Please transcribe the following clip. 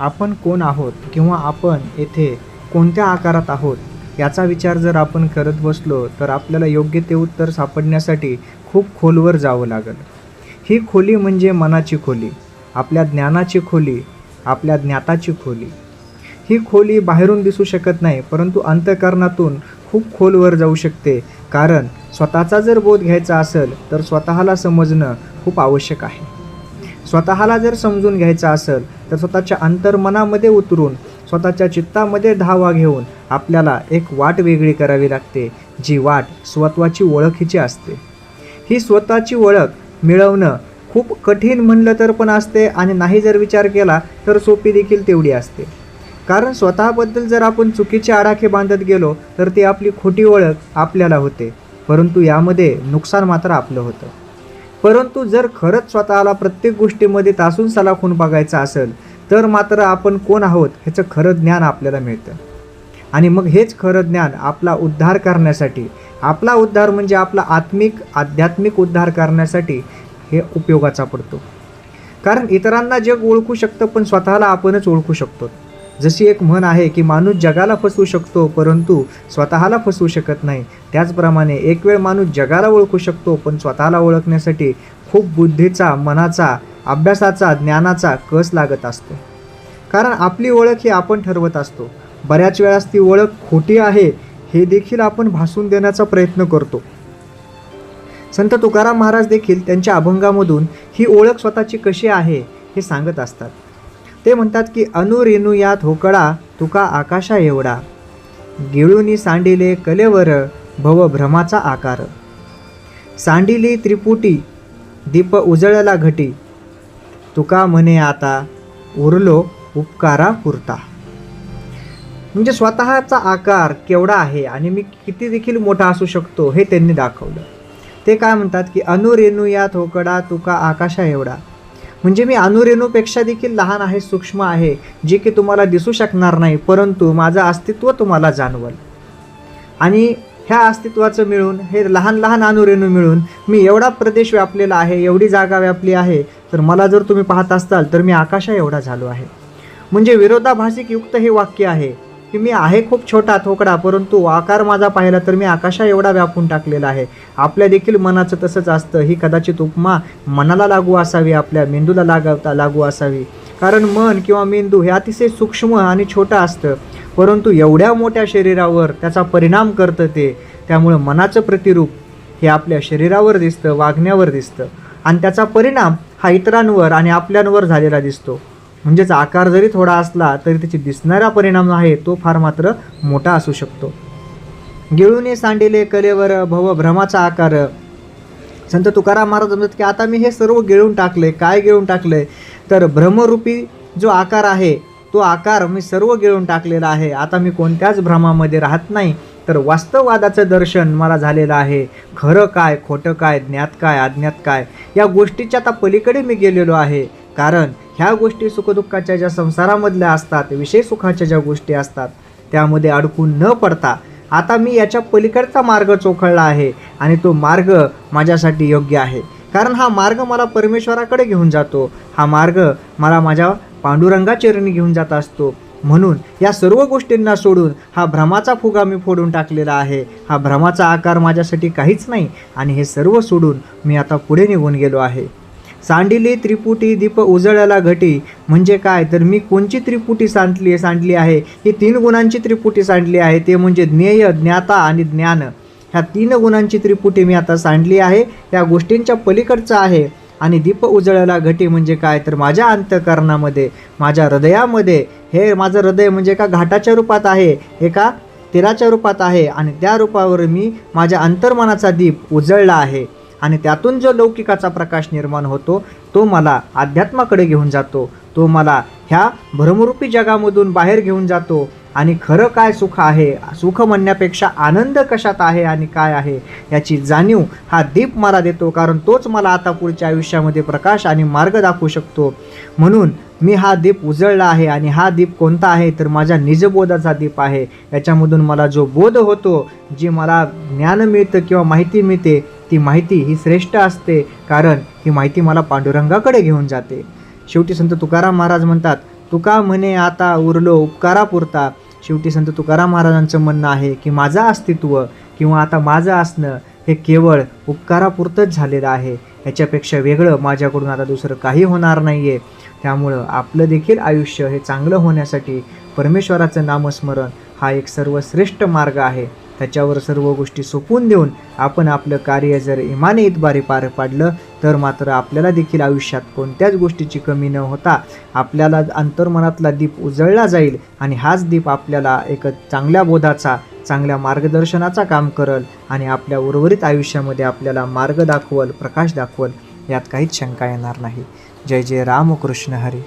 आपण कोण आहोत किंवा आपण येथे कोणत्या आकारात आहोत याचा विचार जर आपण करत बसलो तर आपल्याला योग्य ते उत्तर सापडण्यासाठी खूप खोलवर जावं लागेल. ही खोली म्हणजे मनाची खोली आपल्या ज्ञानाची खोली आपल्या ज्ञाताची खोली. ही खोली बाहेरून दिसू शकत नाही परंतु अंतकरणातून खूप खोलवर जाऊ शकते कारण स्वतःचा जर बोध घ्यायचा असेल तर स्वतःला समजणं खूप आवश्यक आहे. स्वतःला जर समजून घ्यायचं असेल तर स्वतःच्या अंतर्मनामध्ये उतरून स्वतःच्या चित्तामध्ये धावा घेऊन आपल्याला एक वाट वेगळी करावी लागते जी वाट स्वत्वाची ओळखीची असते. ही स्वतःची ओळख मिळवणं खूप कठीण म्हणलं तर पण असते आणि नाही जर विचार केला तर सोपी देखील तेवढी असते. कारण स्वतःबद्दल जर आपण चुकीचे आडाखे बांधत गेलो तर ती आपली खोटी ओळख आपल्याला होते परंतु यामध्ये नुकसान मात्र आपलं होतं. परंतु जर खरंच स्वतःला प्रत्येक गोष्टीमध्ये तासून सलाखून बघायचं असेल तर मात्र आपण कोण आहोत ह्याचं खरं ज्ञान आपल्याला मिळतं. आणि मग हेच खरं ज्ञान आपला उद्धार करण्यासाठी आपला उद्धार म्हणजे आपला आत्मिक आध्यात्मिक उद्धार करण्यासाठी हे उपयोगाचा पडतो. कारण इतरांना जग ओळखू शकतं पण स्वतःला आपणच ओळखू शकतो. जशी एक म्हण आहे की माणूस जगाला फसवू शकतो परंतु स्वतःला फसवू शकत नाही. त्याचप्रमाणे एक वेळ माणूस जगाला ओळखू शकतो पण स्वतःला ओळखण्यासाठी खूप बुद्धीचा मनाचा अभ्यासाचा ज्ञानाचा कस लागत असतो. कारण आपली ओळख ही आपण ठरवत असतो. बऱ्याच वेळास ती ओळख खोटी आहे हे देखील आपण भासून देण्याचा प्रयत्न करतो. संत तुकाराम महाराज देखील त्यांच्या अभंगामधून ही ओळख स्वतःची कशी आहे हे सांगत असतात. ते म्हणतात की अनुरेणू यात होकळा तुका आकाशा एवढा. गिळूनी सांडिले कलेवर भव भ्रमाचा आकार. सांडिली त्रिपुटी दीप उजळला घटी. तुका म्हणे आता उरलो उपकारा पुरता. म्हणजे स्वतःचा आकार केवढा आहे आणि मी किती देखील मोठा असू शकतो हे त्यांनी दाखवलं. ते काय म्हणतात की अनुरेणू या थोकडा तुका आकाशा एवढा. म्हणजे मी अनुरेणूपेक्षा देखील लहान आहे सूक्ष्म आहे जे की तुम्हाला दिसू शकणार नाही परंतु माझं अस्तित्व तुम्हाला जाणवल. आणि ह्या अस्तित्वाचं मिळून हे लहान लहान अनुरेणू मिळून मी एवढा प्रदेश व्यापलेला आहे एवढी जागा व्यापली आहे तर मला जर तुम्ही पाहत असाल तर मी आकाशा एवढा झालो आहे. म्हणजे विरोधाभासिक युक्त हे वाक्य आहे की मी आहे खूप छोटा थोकडा परंतु आकार माझा पाहिला तर मी आकाशा एवढा व्यापून टाकलेला आहे. आपल्या देखील मनाचं तसंच असतं. ही कदाचित उपमा मनाला लागू असावी आपल्या मेंदूला लागवता लागू असावी. कारण मन किंवा मेंदू हे अतिशय सूक्ष्म आणि छोटं असतं. परंतु एवढ्या मोठ्या शरीरावर त्याचा परिणाम करतं ते. त्यामुळं मनाचं प्रतिरूप हे आपल्या शरीरावर दिसतं वागण्यावर दिसतं. आणि त्याचा परिणाम हा इतरांवर आणि आपल्यांवर झालेला दिसतो. म्हणजेच आकार जरी थोडा असला तरी त्याची दिसणारा परिणाम आहे तो फार मात्र मोठा असू शकतो. गिळूने सांडिले कलेवर भव भ्रमाचा आकार. संत तुकाराम महाराज म्हणतात की आता मी हे सर्व गिळून टाकले काय गिळून टाकले तर भ्रमरूपी जो आकार आहे तो आकार मी सर्व गिळून टाकलेला आहे. आता मी कोणत्याच भ्रमामध्ये राहत नाही. तर वास्तववादाचं दर्शन मला झालेलं आहे. खरं काय खोटं काय ज्ञात काय अज्ञात काय? या गोष्टीच्या आता पलीकडे मी गेलेलो आहे. कारण ह्या गोष्टी सुखदुःखाच्या ज्या संसारामधल्या असतात विषय सुखाच्या ज्या गोष्टी असतात त्यामध्ये अडकून न पडता आता मी याच्या पलीकडचा मार्ग चोखळला आहे आणि तो मार्ग माझ्यासाठी योग्य आहे. कारण हा मार्ग मला परमेश्वराकडे घेऊन जातो. हा मार्ग मला माझ्या पांडुरंगा चरणी घेऊन जात असतो. म्हणून या सर्व गोष्टींना सोडून हा भ्रमाचा फुगा मी फोडून टाकलेला आहे. हा भ्रमाचा आकार माझ्यासाठी काहीच नाही आणि हे सर्व सोडून मी आता पुढे निघून गेलो आहे. सांडिली त्रिपुटी दीप उजळला घटी. म्हणजे काय? तर मी कोणची त्रिपुटी सांडली सांडली आहे? ही तीन गुणांची त्रिपुटी सांडली आहे. ते म्हणजे ज्ञेय ज्ञाता आणि ज्ञान. ह्या तीन गुणांची त्रिपुटी मी आता सांडली आहे. या गोष्टींच्या पलीकडचं आहे. आणि दीप उजळला घटी म्हणजे काय? तर माझ्या अंतकरणामध्ये माझ्या हृदयामध्ये. हे माझं हृदय म्हणजे एका घाटाच्या रूपात आहे? एका तिराच्या रूपात आहे. आणि त्या रूपावर मी माझ्या अंतर्मनाचा दीप उजळला आहे. आणि त्यातून जो लौकिकाचा प्रकाश निर्माण होतो तो मला अध्यात्माकडे घेऊन जातो. तो मला ह्या भ्रमरूपी जगामधून बाहेर घेऊन जातो. आणि खरं काय सुख आहे? सुख म्हणण्यापेक्षा आनंद कशात आहे आणि काय आहे याची जाणीव हा दीप मला देतो कारण तोच मला आता पुढच्या आयुष्यामध्ये प्रकाश आणि मार्ग दाखवू शकतो. म्हणून मी हा दीप उजळला आहे आणि हा दीप कोणता आहे? तर माझ्या निजबोधाचा दीप आहे. याच्यामधून मला जो बोध होतो जी मला ज्ञान मिळतं किंवा माहिती मिळते ती माहिती ही श्रेष्ठ असते कारण ही माहिती मला पांडुरंगाकडे घेऊन जाते. शेवटी संत तुकाराम महाराज म्हणतात तुका म्हणे आता उरलो उपकारापुरता. शेवटी संत तुकाराम महाराजांचं म्हणणं आहे की माझं अस्तित्व किंवा आता माझं असणं हे केवळ उपकारापुरतंच झालेलं आहे. ह्याच्यापेक्षा वेगळं माझ्याकडून आता दुसरं काही होणार नाही आहे त्यामुळं आपलं देखील आयुष्य हे चांगलं होण्यासाठी परमेश्वराचं नामस्मरण हा एक सर्वश्रेष्ठ मार्ग आहे. त्याच्यावर सर्व गोष्टी सोपवून देऊन आपण आपलं कार्य जर इमाने इतबारी पार पाडलं तर मात्र आपल्याला देखील आयुष्यात कोणत्याच गोष्टीची कमी न होता आपल्याला अंतर्मनातला दीप उजळला जाईल आणि हाच दीप आपल्याला एक चांगल्या बोधाचा चांगल्या मार्गदर्शनाचा काम करल आणि आपल्या उर्वरित आयुष्यामध्ये आपल्याला मार्ग दाखवल प्रकाश दाखवल यात काहीच शंका येणार नाही. जय जय रामकृष्ण हरी.